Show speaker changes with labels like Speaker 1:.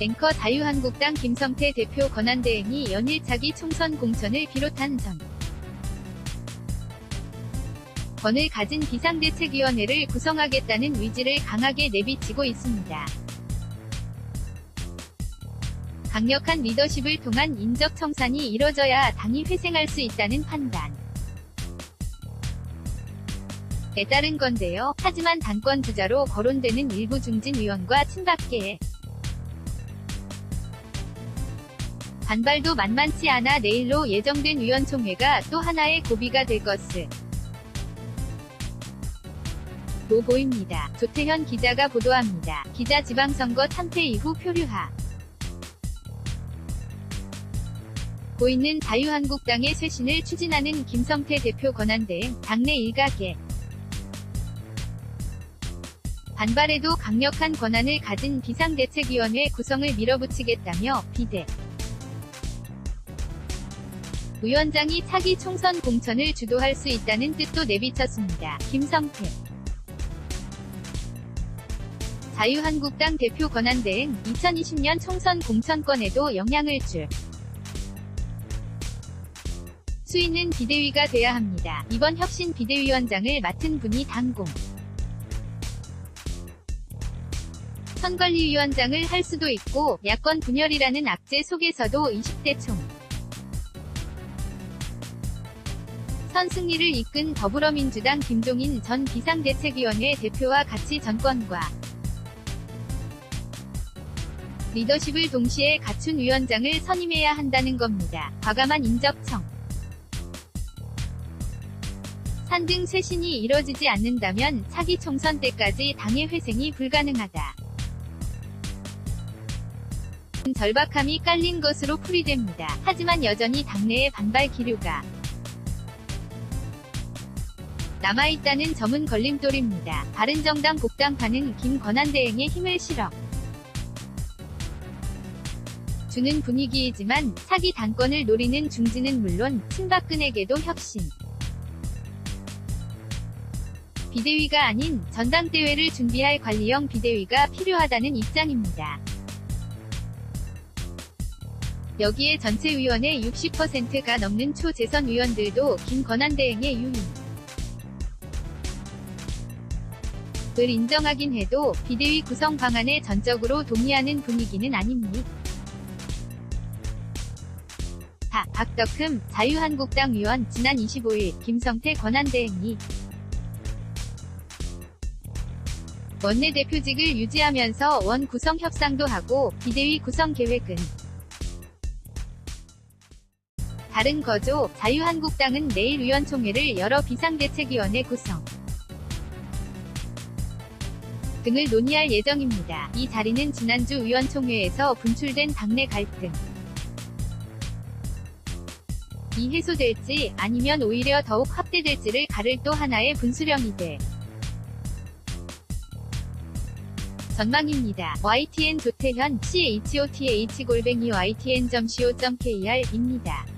Speaker 1: 앵커 자유한국당 김성태 대표 권한대행이 연일 차기 총선 공천을 비롯한 전 권을 가진 비상대책위원회를 구성하겠다는 의지를 강하게 내비치고 있습니다. 강력한 리더십을 통한 인적 청산이 이뤄져야 당이 회생할 수 있다는 판단. 에 따른 건데요. 하지만 당권 주자로 거론되는 일부 중진 의원과 친박계 반발도 만만치 않아 내일로 예정된 의원총회가 또 하나의 고비가 될 것을 로 보입니다. 조태현 기자가 보도합니다. 기자 지방선거 참패 이후 표류하 보이는 자유한국당의 쇄신을 추진하는 김성태 대표 권한대행 당내 일각에 반발에도 강력한 권한을 가진 비상대책위원회 구성을 밀어붙이겠다며 비대 위원장이 차기 총선 공천을 주도할 수 있다는 뜻도 내비쳤습니다. 김성태 자유한국당 대표 권한대행 2020년 총선 공천권에도 영향을 줄 수 있는 비대위가 돼야 합니다. 이번 혁신 비대위원장을 맡은 분이 당공 선관리위원장을 할 수도 있고 야권 분열이라는 악재 속에서도 20대 총 선승리를 이끈 더불어민주당 김종인 전 비상대책위원회 대표와 같이 정권과 리더십을 동시에 갖춘 위원장을 선임해야 한다는 겁니다. 과감한 인접청 산등 쇄신이 이뤄지지 않는다면 차기 총선 때까지 당의 회생이 불가능하다. 절박함이 깔린 것으로 풀이됩니다. 하지만 여전히 당내의 반발 기류가 남아있다는 점은 걸림돌입니다. 바른정당 복당파는 김권한 대행의 힘을 실어 주는 분위기이지만 차기 당권을 노리는 중진은 물론 친박근에게도 혁신 비대위가 아닌 전당대회를 준비할 관리형 비대위가 필요하다는 입장입니다. 여기에 전체 위원회 60%가 넘는 초재선 의원들도 김 권한 대행의 유인 을 인정하긴 해도 비대위 구성 방안에 전적으로 동의하는 분위기는 아닙니다. 다, 박덕흠, 자유한국당 의원, 지난 25일, 김성태 권한대행이 원내대표직을 유지하면서 원 구성 협상도 하고, 비대위 구성 계획은 다른 거죠. 자유한국당은 내일 의원총회를 열어 비상대책위원회 구성 등을 논의할 예정입니다. 이 자리는 지난주 의원총회에서 분출된 당내 갈등 이 해소될지 아니면 오히려 더욱 확대될지를 가를 또 하나의 분수령이 될 전망입니다. YTN 조태현, CHOTH 골뱅이 YTN.co.kr 입니다.